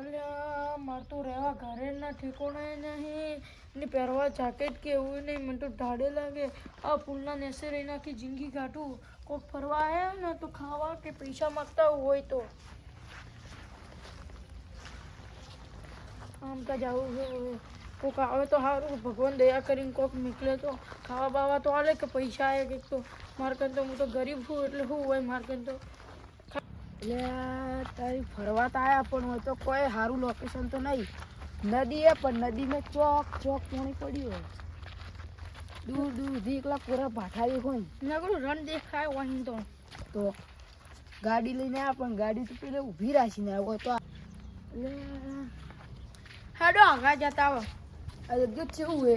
અલ્યા, મારે તો રહેવા ઘરે ના ઠેકોણાય નહીં. ને પહેરવા જાકેટ કે એવું નહીં, મને તો ઢાડે લાગે. આ ફૂલના નેસે રહી નાખી જિંદગી કાઢું કોઈક ફરવા આવ્યા ને તો ખાવા કે પૈસા માગતા હોય તો. આમ તો જવું કોક આવે તો સારું ભગવાન દયા કરીને કોક નીકળે તો. ખાવા બાવા તો આલે કે પૈસા આવે કંઈક તો. મારે તો હું તો ગરીબ છું એટલે શું હોય મારે તો એટલે તારી ફરવા તો આયા પણ હોય તો કોઈ સારું લોકેશન તો નહીં. નદી એ પણ નદીમાં ચોક ચોક પાણી પડ્યું દૂર દૂર સુધી એકલા પૂરા ભાઠાવી હોય. નકરું રન દેખાય વहीं તો. તો ગાડી લઈને આવ્યા પણ ગાડી તો પેલે ઊભી રાખીને આવ્યો તો હેડો આગળ જતા આવો. આ જગ્યા છે એવું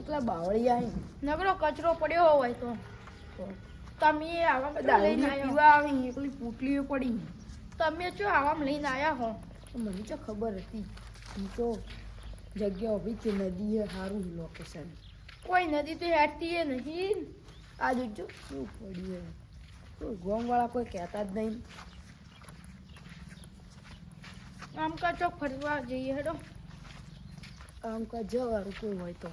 એકલા બાવળી આવી નકરો કચરો પડ્યો હોય તો તમે આવા લઈને આવ્યા. આવી એકલી પૂટલીઓ પડી. તમે જો આવામ લઈને આવ્યા હો. મને તો ખબર હતી. હું તો જગ્યા ઊભી છે નદી એ સારું લોકેશન કોઈ નદી તો હેઠતી નહીં. આ જોજો શું પડ્યું કોઈ ગોમવાળા કોઈ કહેતા જ નહીં. આમ કા ચોક ફરવા જઈએ હેડો. આમ કા જવાનું કોઈ હોય તો.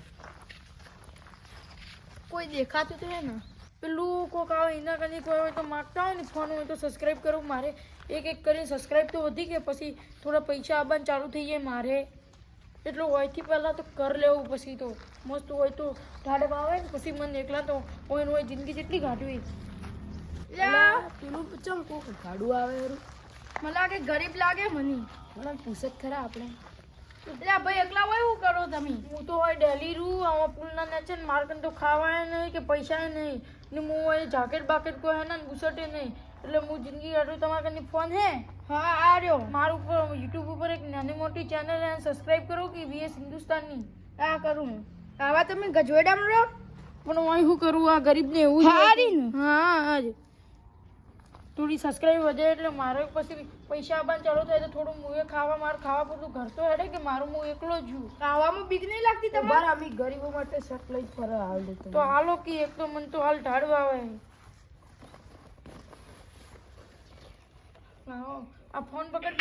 કોઈ દેખાતું તો હે ને? પેલું કોક આવે એના કરીને કોઈ હોય તો માગતા હોય ને ફોન હોય તો સબસ્ક્રાઈબ કરવું મારે. એક એક કરીને સબસ્ક્રાઈબ તો વધી ગયા પછી થોડા પૈસા આવવાનું ચાલુ થઈ જાય મારે. એટલું હોયથી પહેલાં તો કર લેવું પછી તો. મસ્ત હોય તો ઢાડક આવે ને પછી મને એકલા તો હોય હોય જિંદગી જેટલી એટલે પેલું ચમ કોક ગાડું આવે. મને લાગે ગરીબ લાગે મને મને પૂછે જ ખરા આપણે એટલે ભાઈ એકલા હોય એવું કરો તમે હું તો હોય ડેલી રૂ આવા પુલના નેચે ને મારે તો ખાવાય નહીં કે પૈસા નહીં. ને હું એ જાકેટ બાકેટ કોઈ હે ને ઘૂસટે નહીં. એટલે હું જિંદગી કાઢું તમારા કને ફોન હે? હા આ રહ્યો. મારું ઉપર યુટ્યુબ ઉપર એક નાની મોટી ચેનલ હે સબસ્ક્રાઇબ કરો કે વીએસ હિન્દુસ્તાનની. આ કરું આવા તમે ગજવેડામાં રહો? પણ હું શું કરું? આ ગરીબને એવું હારી હા હા જ. થોડી સબસ્ક્રાઈબ વધે એટલે મારે પછી પૈસા આવવાનું ચાલુ થાય તો થોડું મુએ ખાવા મારે ખાવા પૂરતું ઘર તો હેડે કે મારું હું એકલો જ છું? ખાવામાં બીક નહીં લાગતી તમારે? અમે ગરીબો માટે શર્ટ લઈ ફરવા હાલ તો હાલો કે એક તો મને તો હાલ ઢાળવા આવે આ ફોન પકડ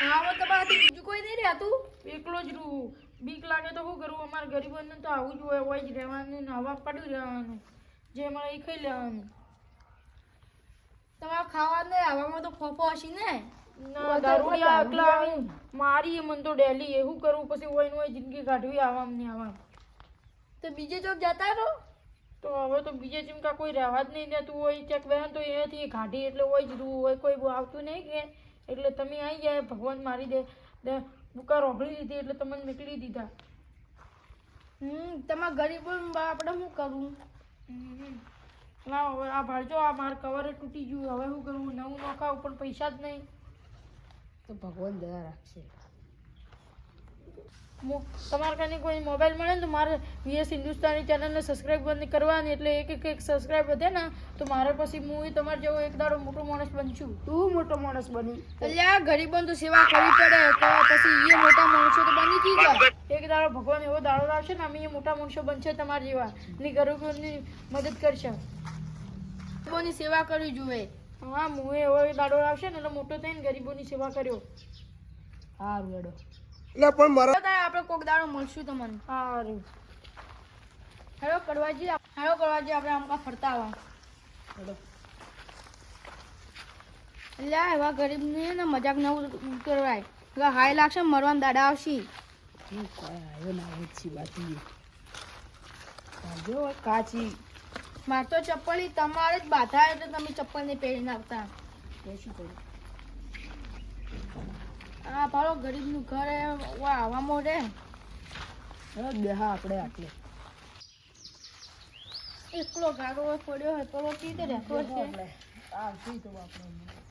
હા તમારાથી બીજું કોઈ નહીં રહેતું? એકલો જ રહું. બીક લાગે તો શું કરવું અમારા ગરીબોને તો આવું જ હોય હોય જ રહેવાનું ને હવા પડ્યું રહેવાનું. જે મળે એ ખાઈ લેવાનું. તમારે ખાવા નહીં હવામાં તો ફોફો હશે ને? ના દારૂડિયા એકલા આવી મારી મન તો ડેલી એવું કરવું પછી હોય ને હોય જિંદગી કાઢવી આવામ ને આવામ. તો બીજે ચોક જતા રહો. તો હવે તો બીજે ચીમકા કોઈ રહેવા જ નહીં દેતું હોય ચેક વહેન તો એથી કાઢી એટલે હોય જ રૂ હોય કોઈ આવતું નહીં કે. એટલે તમે આવી જાય ભગવાન મારી દે. બુકા રોકડી લીધી એટલે તમને નીકળી દીધા. હમ તમારા ગરીબો આપણે શું કરવું ના હવે આ ભાડજો આ માર કવર તૂટી ગયું. હવે શું કરવું નવું નખાવું પણ પૈસા જ નહીં. તો ભગવાન દયા રાખશે. મો- તમારા કાને કોઈ મોબાઈલ મળે ને તો મારે વીએસ હિન્દુસ્તાની ચેનલને સબસ્ક્રાઇબ બંધ કરવાની એટલે એક એક એક સબસ્ક્રાઇબ વધે ને તો મારે પછી હું તમારે જેવો એક દાડો મોટો માણસ બનશું. તું મોટો માણસ બની. એટલે આ ગરીબોને તો સેવા કરવી પડે તો પછી એ મોટા માણસો તો બની જ ગયા એક તારો ભગવાન એવો દાડો લાવશે ને અમે મોટા માણસો બનશે તમારા જેવા. ને ગરીબોની મદદ કરશે. ગરીબોની સેવા કરવી જોઈએ. હા હું એવો દાડો લાવશે ને એટલે મોટો થઈને ગરીબોની સેવા કર્યો. સારું હેડો. એટલે પણ મારા આપણે કોક દાડો મળશું તમને. સારું હેલો કરવાજી હેલો કરવાજી આપણે આમ ફરતા આવા. એટલે એવા ગરીબને ને મજાક ન કરવાય એટલે હાય લાગશે મરવાના દાડા આવશે. તું કોઈ આવ્યો ના આવે બાકી જો કાચી માર તો ચપ્પલ તમારે જ બાધા એટલે તમે ચપ્પલ ને પહેરી નાખતા તો શું કરું આ ભાડો ગરીબનું ઘર આવામાં રે બેહા આપણે આટલે એકલો ગાડો પડ્યો હોય તો કીધે રહેતો છે આવતી તો આપણે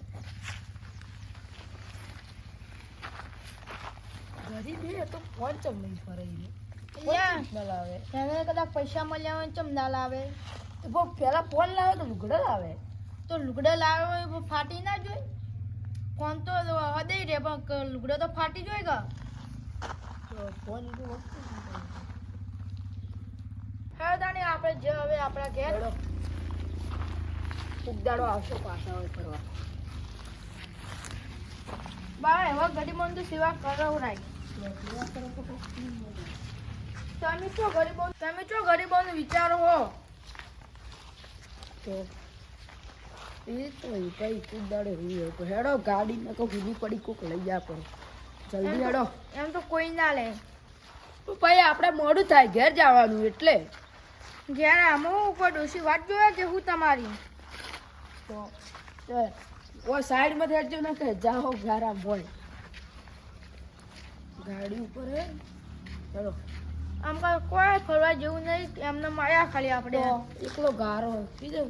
ગરીબ બે તો ફોન ચમ નહીં ફરે ઈ યા ના લાવે. એને કદાચ પૈસા મળ્યા હોય ચમ ના લાવે. તો પેલા ફોન લાવે તો લુગડો લાવે. તો લુગડો લાવે હોય ફાટી ના જોઈ ફોન તો હદે રે પણ લુગડો તો ફાટી જોઈ ગયો? ફોન. હા આપણે જે હવે આપણા ઘેર ઉગદાડો આવશે પાછા હોય ફરવા. બા એવા ગરીબોની તો સેવા કરાવરાય તમે શું ગરીબો તમે શું ગરીબોને વિચારો હો. તો એ તો એ કઈ કુદ દાડે હોય તો હેડો ગાડી ને કહું ભૂલી પડી કોક લઈ જા પર જલ્દી હેડો. એમ તો કોઈ ના લે. ભાઈ આપણે મોડું થાય ઘેર જવાનું એટલે. ઘેર આમ ઉપર ડોસી વાત જોયા છે હું તમારી? તો ઓ સાઈડમાં હેડજો ને કે જાઓ ગારા હોય. ગાડી ઉપર હે. ચલો. આમ કાંઈ કોઈ ફરવા જેવું નહીં એમને માયા ખાલી આપણે. એકલો ગારો. બીજો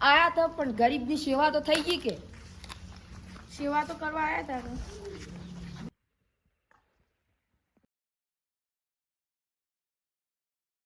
આયા તો પણ ગરીબની સેવા તો થઈ ગઈ કે? સેવા તો કરવા આવ્યા હતા